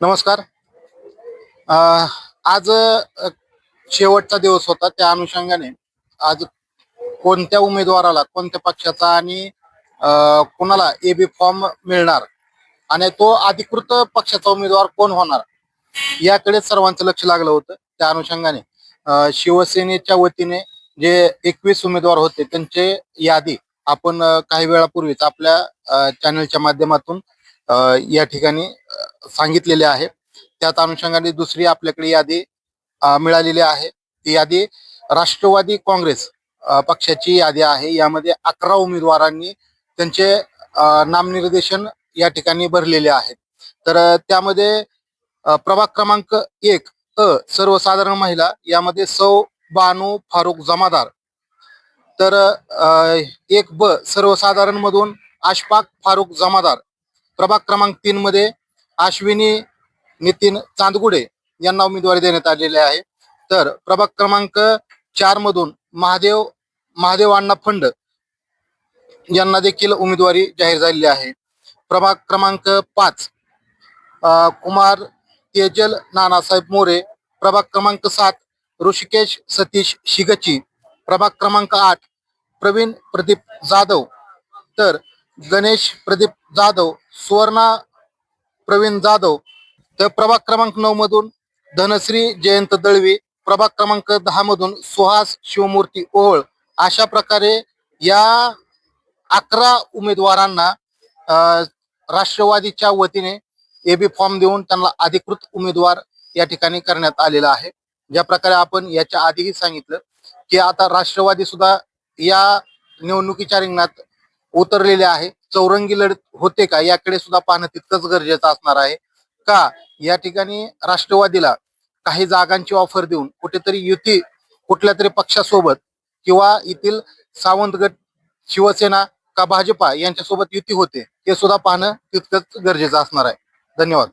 नमस्कार. आज शेवटचा दिवस होता त्या अनुषंगाने. आज कोणत्या उमेदवाराला कोणत्या पक्षाचा आणि अ, कोणाला एबी फॉर्म मिळणार? आणि तो अधिकृत पक्षाचा उमेदवार कोण होणार? याकडे सर्वांचं लक्ष लागलं होतं त्या अनुषंगाने. शिवसेनेच्या वतीने जे एकवीस उमेदवार होते त्यांचे यादी आपण काही वेळापूर्वीच आपल्या चॅनलच्या माध्यमातून या ठिकाणी सांगितलेले आहे. त्याच अनुषंगाने दुसरी आपल्याकडे यादी मिळालेली आहे. ती यादी राष्ट्रवादी काँग्रेस पक्षाची यादी आहे. यामध्ये अकरा उमेदवारांनी त्यांचे नामनिर्देशन या ठिकाणी भरलेले आहेत. तर त्यामध्ये प्रभाग क्रमांक एक अ सर्वसाधारण महिला यामध्ये सौ बानू फारुक जमादार. तर एक ब सर्वसाधारण मधून अशफाक फारुक जमादार. प्रभाग क्रमांक तीन मध्ये अश्विनी नितीन चांदगुडे यांना उमेदवारी देण्यात आलेली आहे. तर प्रभाग क्रमांक चार मधून महादेव महादेव अण्णा फंड यांना देखील उमेदवारी जाहीर झालेली आहे. प्रभाग क्रमांक पाच कुमार तेजल नानासाहेब मोरे. प्रभाग क्रमांक सात ऋषिकेश सतीश शिगची. प्रभाग क्रमांक आठ प्रवीण प्रदीप जाधव. तर गणेश प्रदीप जाधव सुवर्णा प्रवीण जाधव तर प्रभाग क्रमांक नऊ मधून धनश्री जयंत दळवी प्रभाग क्रमांक दहा मधून सुहास शिवमूर्ती ओळ अशा प्रकारे या अकरा उमेदवारांना राष्ट्रवादीच्या वतीने एबी फॉर्म देऊन त्यांना अधिकृत उमेदवार या ठिकाणी करण्यात आलेला आहे. ज्या प्रकारे आपण याच्या आधीही सांगितलं की आता राष्ट्रवादी सुद्धा या निवडणुकीच्या रिंगणात उतरलेले आहे. चौरंगी लढत होते का? याकडे सुद्धा पाहणं तितकंच गरजेचं असणार आहे. का? या ठिकाणी राष्ट्रवादीला काही जागांची ऑफर देऊन कुठेतरी युती कुठल्या तरी पक्षासोबत किंवा येथील सावंत गट शिवसेना का भाजपा यांच्यासोबत युती होते हे सुद्धा पाहणं तितकंच गरजेचं असणार आहे. धन्यवाद.